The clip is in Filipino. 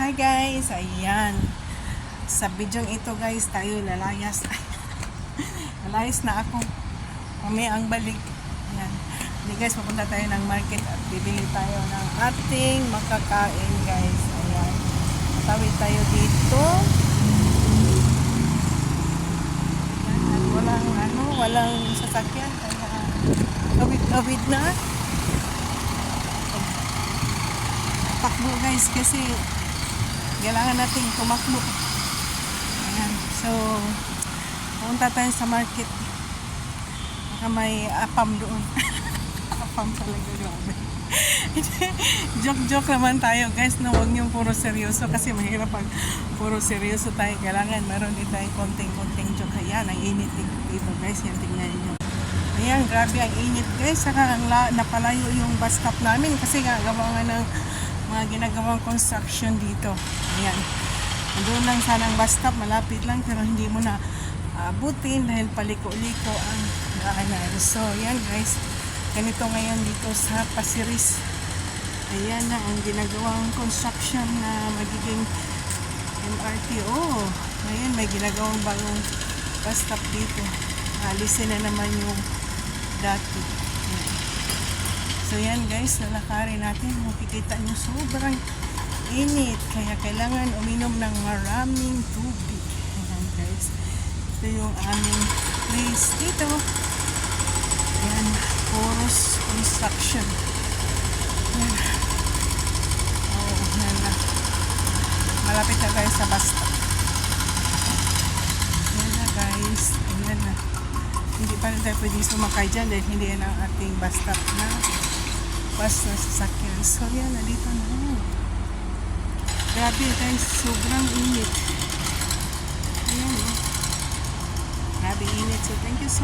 Hi guys, ayan. Sa bidyong ito guys, tayo lalayas. lalayas na ako. Mamaya ang balik. Ayan. Hindi guys, pupunta tayo ng market at bibili tayo ng ating makakain guys. Ayan. Tawid tayo dito. Ayan. At walang ano, walang sasakyan. Kaya tawid-tawid na. takbo guys kasi kailangan nating tumakbo. Ayan. So pumunta tayo sa market. Baka may apam doon. Apam talaga grabe. Joke joke naman tayo guys na huwag niyong puro seryoso kasi mahirap pag puro seryoso tayo. Kailangan meron din tayong konting konting joke. Ayan ang init dito guys. Yan tingnan niyo. Ayan, grabe ang init guys. Saka ang la, napalayo yung bus stop namin kasi nga gawa nga ng mga ginagawang construction dito. Ayan. Doon lang sana ang bus stop, malapit lang pero hindi mo na abutin dahil paliko-liko ang daanan. So, yan guys. Ganito ngayon dito sa Pasiris. Ayan na ang ginagawang construction na magiging MRT. Oh, ngayon may ginagawang bagong bus stop dito. Alisin na naman yung dati. Ayan. So yan guys, lalakarin natin. Makikita nyo sobrang init. Kaya kailangan uminom ng maraming tubig. Ayan guys. Ito yung aming place dito. Ayan, Poros Construction. Ayan. Oh, yan na. Malapit na tayo sa stop. Ayan na guys. Ayan na. Hindi pa rin tayo pwedeng sumakay dyan dahil hindi yan ang ating stop na bus na sasakyan. So yan, nandito na. Grabe guys, sobrang init. Ayan oh. Grabe init. So thank you so